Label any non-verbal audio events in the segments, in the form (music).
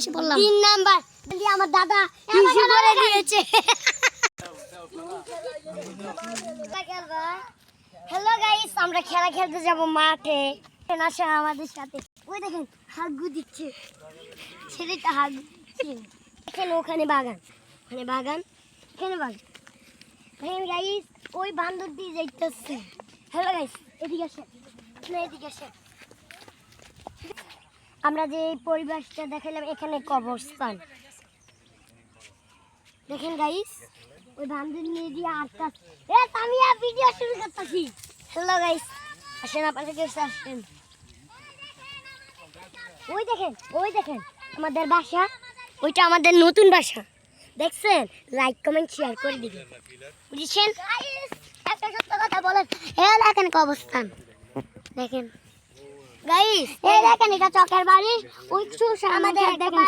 এসে বললাম তিন নাম্বার। আমার দাদা হিসু করে দিয়েছে হ্যালো গাইস আমরা খেলা খেলতে যাব মাঠে। আসে আমাদের সাথে। ওই দেখেন হাগু দিচ্ছে। ছেলেটা হাগু দেখেন ওখানে বাগান। ওখানে বাগান এখানে বাগান। দেখেন গাইস ওই বান্দর দিয়ে যাইতেছে। হ্যালো গাইস এদিকে আসেন। এদিকে আসেন। আমরা যে এই পরিবেশটা দেখালাম এখানে কবরস্থান। দেখেন গাইস ওই বান্ধব নিয়ে দিয়ে আটকা এ আমি আর ভিডিও শুরু করতেছি। হ্যালো গাইস আসেন, আপনাদের কাছে আসেন। ওই দেখেন ওই দেখেন, আমাদের বাসা। ওইটা আমাদের নতুন বাসা। দেখছেন? লাইক কমেন্ট শেয়ার করে দিবেন। বুঝছেন? একটা সত্য কথা বলেন। দেখেন অবস্থান দেখেন। গাইস এই দেখেন এটা চকের বাড়ি। ওই আমাদের দেখেন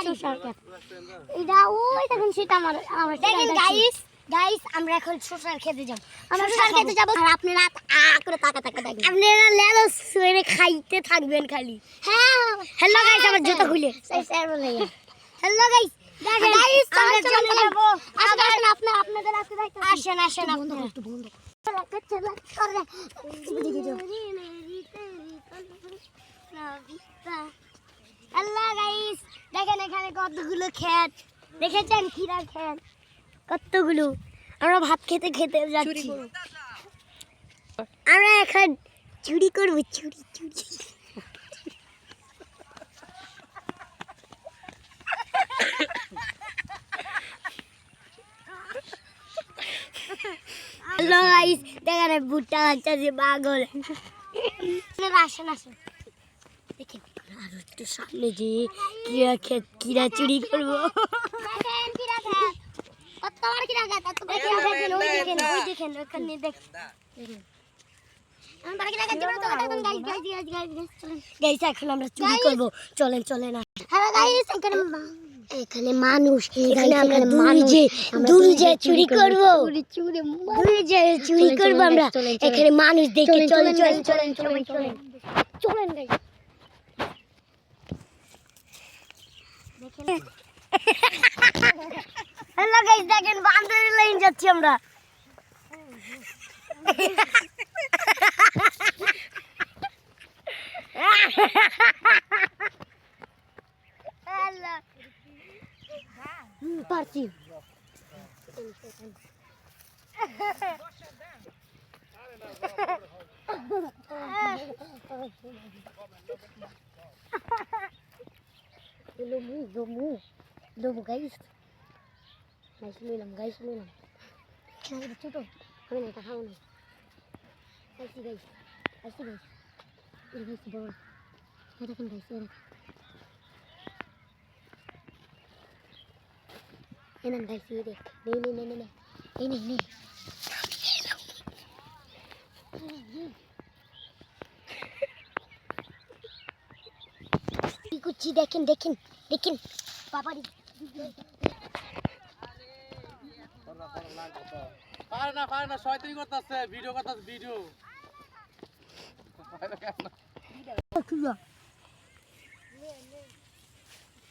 এটা ওই দেখেন সেটা আমার আমার দেখেন গাইস গাইস আমরা এখন খেতে যাব। আমরা খেতে যাব। আর আপনারা আ করে তাকা তাকা দেখেন। আপনারা লেলো সুরে খাইতে থাকবেন খালি। হ্যাঁ। হ্যালো গাইস আমার জুতো খুলে। হ্যালো গাইস দেখেন গাইস আমরা চলে যাব। আসেন আপনি আপনাদের আসেন আসেন আপনারা। একটু বন্ধ আল্লাহ গাইস দেখেন এখানে কতগুলো ক্ষেত দেখেছেন খিরা ক্ষেত কতগুলো? আমরা ভাত খেতে খেতে যাচ্ছি। আমরা এখন চুরি করব চুরি চুরি। হ্যালো গাইস দেখেন ভুট্টা বাচ্চা যে পাগল। (laughs) আসেন আসেন। দেখেন। আর একটু সামনে যে কিরা ক্ষেত কিরা চুরি করব। এখন আমরা চুরি করব। চলেন চলেন এখানে এখানে মানুষ। এখানে আমরা যে দূরে যে চুরি করব। দূরে যে চুরি করব আমরা। এখানে মানুষ দেখে চলেন চলেন চলেন চলেন চলেন চলেন হ্যালো গাইস দেখেন বান্দরের লাইন যাচ্ছি আমরা। হুম, পারছি। Lomu, lomu, lomu guys. Guys, নিলাম গাইস নিলাম না এটা ছোট আমি না এটা খাব না গাইছি গাইস গাইছি গাইস এটা গাইছি বড় এটা দেখেন গাইস এটা এনান গাইছি এটা নেই নেই নেই নেই এই নেই নেই কি করছি দেখেন দেখেন দেখেন বাবারি। পারে না পারে না শয়তানি করতেছে ভিডিও করতেছে ভিডিও।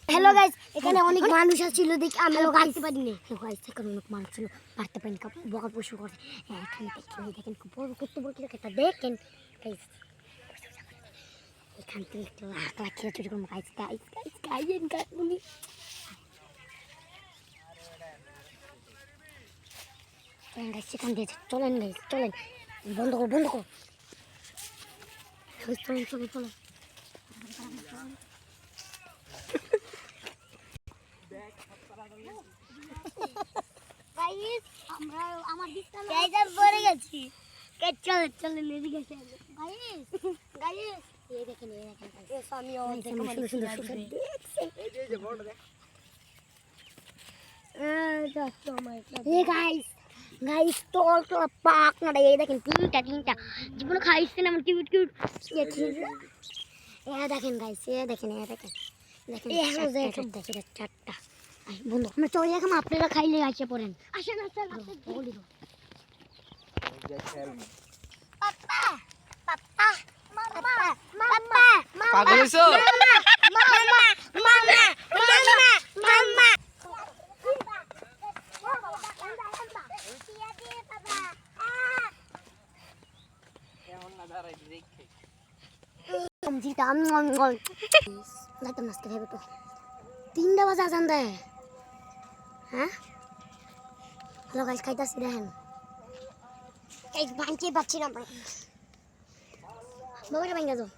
হ্যালো গাইস এখানে অনেক মানুষ আছিল দেখি আমি লোক আসতে পারিনি। গাইস এখানে অনেক মানুষ ছিল পারতে পারিনি বকার পশু করে। হ্যাঁ, এখানে দেখেন খুব বড় কত বড় কিলো দেখেন। গাইস এখান থেকে একটু হাতলা খেলে চুরি করব গাইস গাইস গাইস গাইয়েন চলেন গাইস সেখান চলেন গাইস চলেন। বন্ধ কর বন্ধ কর। চলেন চলেন চলেন। গাইস আমরা আমার বিছানা গাইস পড়ে গেছি। গাইস চল চল এদিকে গাইস গাইস। এই দেখেন এই দেখেন গাইস আমি ও দেখো সুন্দর সুন্দর সুন্দর। দেখছে। এ দেখেন তিনটা তিনটা। জীবনে খাইছেন আমার কিউট কিউট এ দেখেন গাইস এ দেখেন এ দেখেন। দেখেন চারটা বন্ধু আমরা চলে এখন আপনারা খাইলে আসে পড়েন। আসেন আসেন বলি পাপা পাপা মামা মামা পাগল হইছো তিনটা বাজে আজান দেয় হ্যাঁ হ্যালো গাইস খাইতাছি দেখেন গাইস বাঁচিয়ে পাচ্ছি না বাবাটা ভাঙ্গা যাও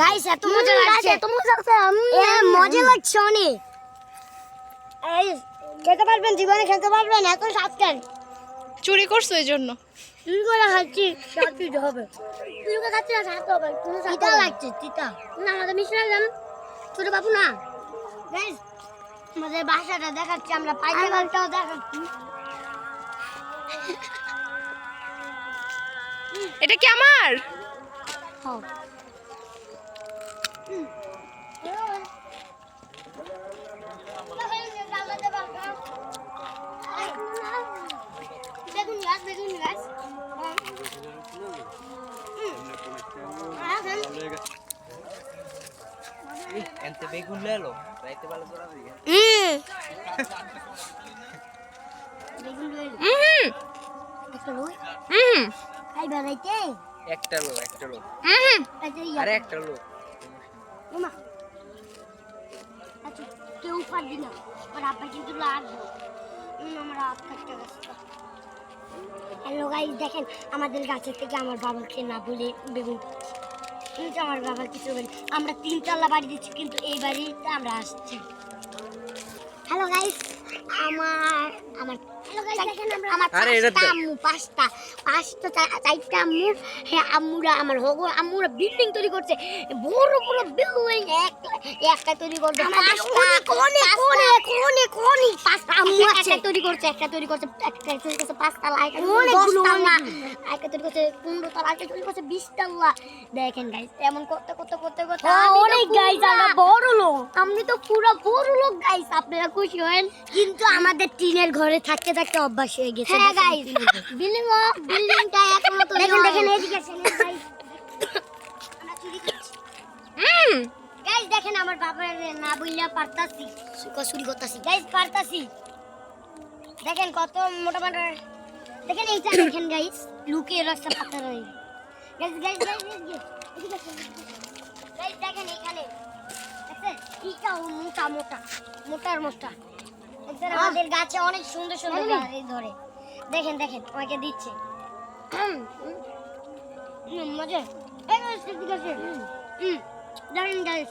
গাইস এত মজা লাগছে এত মজা লাগছে এ মজা লাগছে অনেক এই খেতে পারবেন জীবনে খেতে পারবেন এত স্বাদ কেন চুরি করছ এই জন্য? তুই করে খাচ্ছি দিতে হবে। তুই করে খাচ্ছি না স্বাদ হবে। কোনো তিতা লাগছে তিতা। না আমাদের মিশে লাগলাম ছোট বাবু না। গাইস আমাদের বাসাটা দেখাচ্ছি আমরা পাইকারটাও দেখাচ্ছি। (laughs) এটা কি আমার? বেগুন গাছ বেগুন গাছ এনতে বেগুন লেলো একটা একটা লো হুম আচ্ছা আরে একটা আচ্ছা কেউ পারবি না ওর আব্বা কিন্তু লাগবে উম, আমরা হাত হ্যালো গাইস দেখেন আমাদের গাছের থেকে আমার বাবাকে না বলে বেগুন পাচ্ছি। কিন্তু আমার বাবা কিছু বলে। আমরা তিনতলা বাড়ি দিচ্ছি কিন্তু এই বাড়িতে আমরা আসছি। হ্যালো গাইস আমার আমার আরে, এটা পাঁচটা আম্মু পাঁচটা। পাঁচটা চা- চারটা আম্মু। হ্যাঁ আম্মুরা আমার হগো আম্মুরা বিল্ডিং তৈরি করছে। বড় বড় বিল্ডিং একটা তৈরি করছে পাঁচটা। কোনে কোনে কোনে কোনে পাঁচটা আম্মু একটা তৈরি করছে একটা তৈরি করছে একটা তৈরি করছে পাঁচটা লাইট। দশটা একটা তৈরি করছে পনেরো তলা একটা তৈরি করছে বিশ তলা দেখেন গাইস এমন করতে করতে করতে করতে অনেক গাইস আমরা আপনি তো পুরো বড় লোক গাইস আপনারা খুশি হন কিন্তু আমাদের টিনের ঘরে থাকতে থাকতে অভ্যাস হয়ে গেছে। হ্যাঁ গাইস বিল্ডিং বিল্ডিংটা এখনও তো দেখেন দেখেন এদিকে আসেন হুম। গাইস দেখেন আমার বাবার না বইলা পারতাছি। চুরি করতাছি। গাইস পারতাছি। দেখেন কত মোটা মোটা। দেখেন এইটা দেখেন গাইস লুকিয়ে রাস্তা পাতা রই গাইস গাইস গাইস গাইস দেখেন এখানে দেখছেন মোটা মোটা মোটার মোটা। আমাদের গাছে অনেক সুন্দর সুন্দর গাছ ধরে। দেখেন দেখেন আমাকে দিচ্ছে। মজা। ঠিক আছে। দেখেন গাইস